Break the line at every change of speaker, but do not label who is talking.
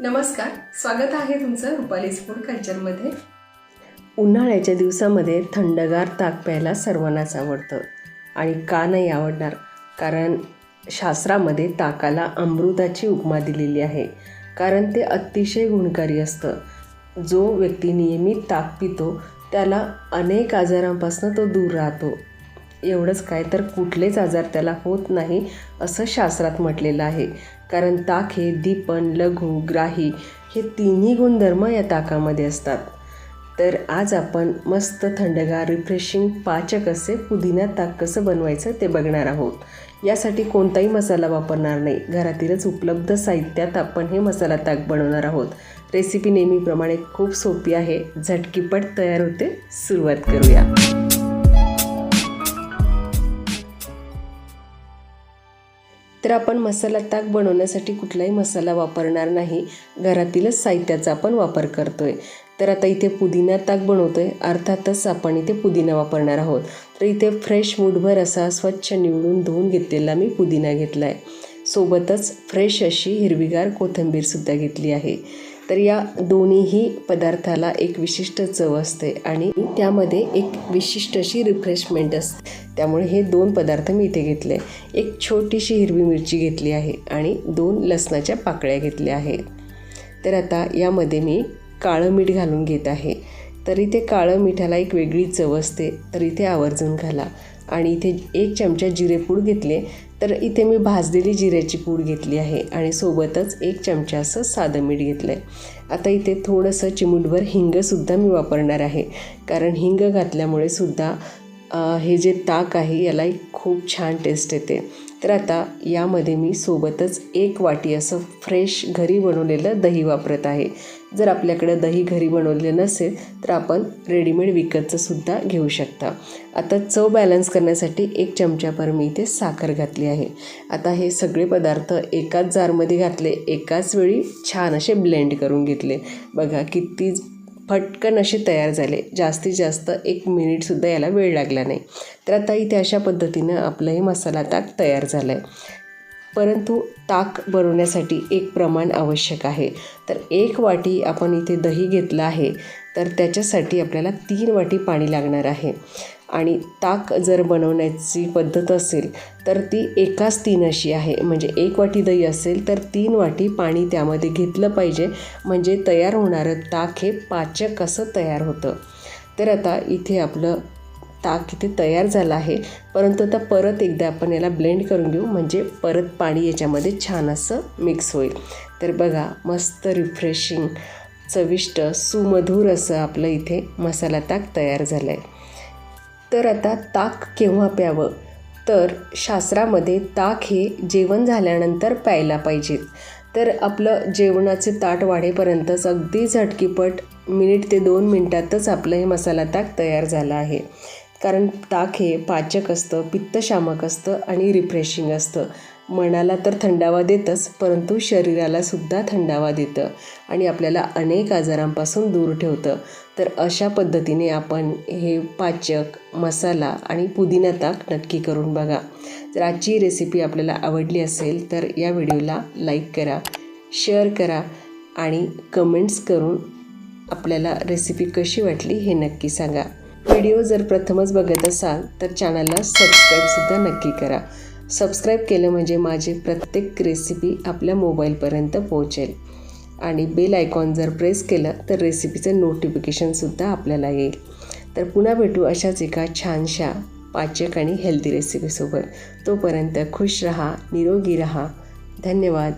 नमस्कार स्वागत आहे तुमचं रुपालीज फूड कल्चरमध्ये.
उन्हाळ्याच्या दिवसामध्ये थंडगार ताक प्यायला सर्वांनाच आवडतं आणि का नाही आवडणार? कारण शास्त्रामध्ये ताकाला अमृताची उपमा दिलेली आहे. कारण ते अतिशय गुणकारी असतं. जो व्यक्ती नियमित ताक पितो त्याला अनेक आजारांपासून तो दूर राहतो. एवढंच काय तर कुठलेच आजार त्याला होत नाही असं शास्त्रात म्हटलेलं आहे. कारण ताक हे दीपन लघु ग्राही हे तिन्ही गुणधर्म या ताकामध्ये असतात. तर आज आपण मस्त थंडगार रिफ्रेशिंग पाचक असे पुदिना ताक कसं बनवायचं ते बघणार आहोत. यासाठी कोणताही मसाला वापरणार नाही. घरातीलच उपलब्ध साहित्यात आपण हे मसाला ताक बनवणार आहोत. रेसिपी नेहमीप्रमाणे खूप सोपी आहे. झटकीपट तयार होते. सुरुवात करूया. तर आपण मसाला ताक बनवण्यासाठी कुठलाही मसाला वापरणार नाही. घरातीलच साहित्याचा आपण वापर करतो आहे तर आता इथे पुदिना ताक बनवतो आहे अर्थातच आपण इथे पुदिना वापरणार आहोत. तर इथे फ्रेश मूठभर असा स्वच्छ निवडून धुवून घेतलेला मी पुदिना घेतला आहे सोबतच फ्रेश अशी हिरवीगार कोथिंबीरसुद्धा घेतली आहे. तर या दोन्हीही पदार्थाला एक विशिष्ट चव असते आणि त्यामध्ये एक विशिष्ट अशी रिफ्रेशमेंट असते. त्यामुळे हे दोन पदार्थ मी इथे घेतले. एक छोटीशी हिरवी मिरची घेतली आहे आणि दोन लसणाच्या पाकळ्या घेतल्या आहेत. तर आता यामध्ये मी काळं मीठ घालून घेत आहे. तर इथे काळं मिठाला एक वेगळी चव असते. तर इथे आवर्जून घाला. आणि इथे एक चमचा जिरेपूड घेतले तर इथे मी भाजलेली जिऱ्याची पूड घेतली आहे आणि सोबतच एक चमचा असं साधं मीठ घेतलं आहे आता इथे थोडंसं चिमूटभर हिंगसुद्धा मी वापरणार आहे कारण हिंग घातल्यामुळे सुद्धा हे जे ताक आहे याला एक खूप छान टेस्ट येते. तर आता यामध्ये मी सोबतच एक वाटी असं फ्रेश घरी बनवलेलं दही वापरत आहे. जर आपल्याकडं दही घरी बनवलेलं नसेल तर आपण रेडीमेड विकतचंसुद्धा घेऊ शकता. आता चव बॅलन्स करण्यासाठी एक चमच्याभर मी इथे साखर घातली आहे. आता हे सगळे पदार्थ एकाच जारमध्ये घातले एकाच वेळी छान असे ब्लेंड करून घेतले. बघा किती फटकन असे तयार झाले. जास्तीत जास्त एक मिनिटसुद्धा याला वेळ लागला नाही. तर आता इथे अशा पद्धतीनं आपलं हे मसाला ताक तयार झालं आहे परंतु ताक बनवण्यासाठी एक प्रमाण आवश्यक आहे. तर एक वाटी आपण इथे दही घेतलं आहे. तर त्याच्यासाठी आपल्याला तीन वाटी पाणी लागणार आहे. आणि ताक जर बनवण्याची पद्धत असेल तर ती एकाच तीन अशी आहे. म्हणजे एक वाटी दही असेल तर तीन वाटी पाणी त्यामध्ये घेतलं पाहिजे. म्हणजे तयार होणारं ताक हे पाचक असं तयार होतं. तर आता इथे आपलं ताक इथे तयार झालं आहे. परंतु आता परत एकदा आपण याला ब्लेंड करून घेऊ. म्हणजे परत पाणी याच्यामध्ये छान असं मिक्स होईल. तर बघा मस्त रिफ्रेशिंग चविष्ट सुमधूर असं आपलं इथे मसाला ताक तयार झालं आहे तर आता ताक केव्हा प्यावं? तर शास्त्रामध्ये ताक हे जेवण झाल्यानंतर प्यायला पाहिजेत तर आपलं जेवणाचे ताट वाढेपर्यंतच अगदी झटकीपट मिनिट ते दोन मिनटातच आपलं हे मसाला ताक तयार झालं आहे. कारण ताक हे पाचक असतं पित्तशामक असतं आणि रिफ्रेशिंग असतं. मनाला तर थंडावा देतच परंतु शरीरालासुद्धा थंडावा देतं आणि आपल्याला अनेक आजारांपासून दूर ठेवतं. तर अशा पद्धतीने आपण हे पाचक मसाला आणि पुदिना ताक नक्की करून बघा. जर आजची रेसिपी आपल्याला आवडली असेल तर या व्हिडिओला लाईक करा शेअर करा आणि कमेंट्स करून आपल्याला रेसिपी कशी वाटली हे नक्की सांगा. व्हिडिओ जर प्रथमच बघत असाल तर चॅनलला सबस्क्राईबसुद्धा नक्की करा. सबस्क्राईब केलं म्हणजे माझी प्रत्येक रेसिपी आपल्या मोबाईलपर्यंत पोहोचेल. आणि बेल आयकॉन जर प्रेस केलं तर रेसिपीचं नोटिफिकेशनसुद्धा आपल्याला येईल. तर पुन्हा भेटू अशाच एका छानशा पाचक आणि हेल्दी रेसिपीसोबत तोपर्यंत खुश रहा निरोगी रहा. धन्यवाद.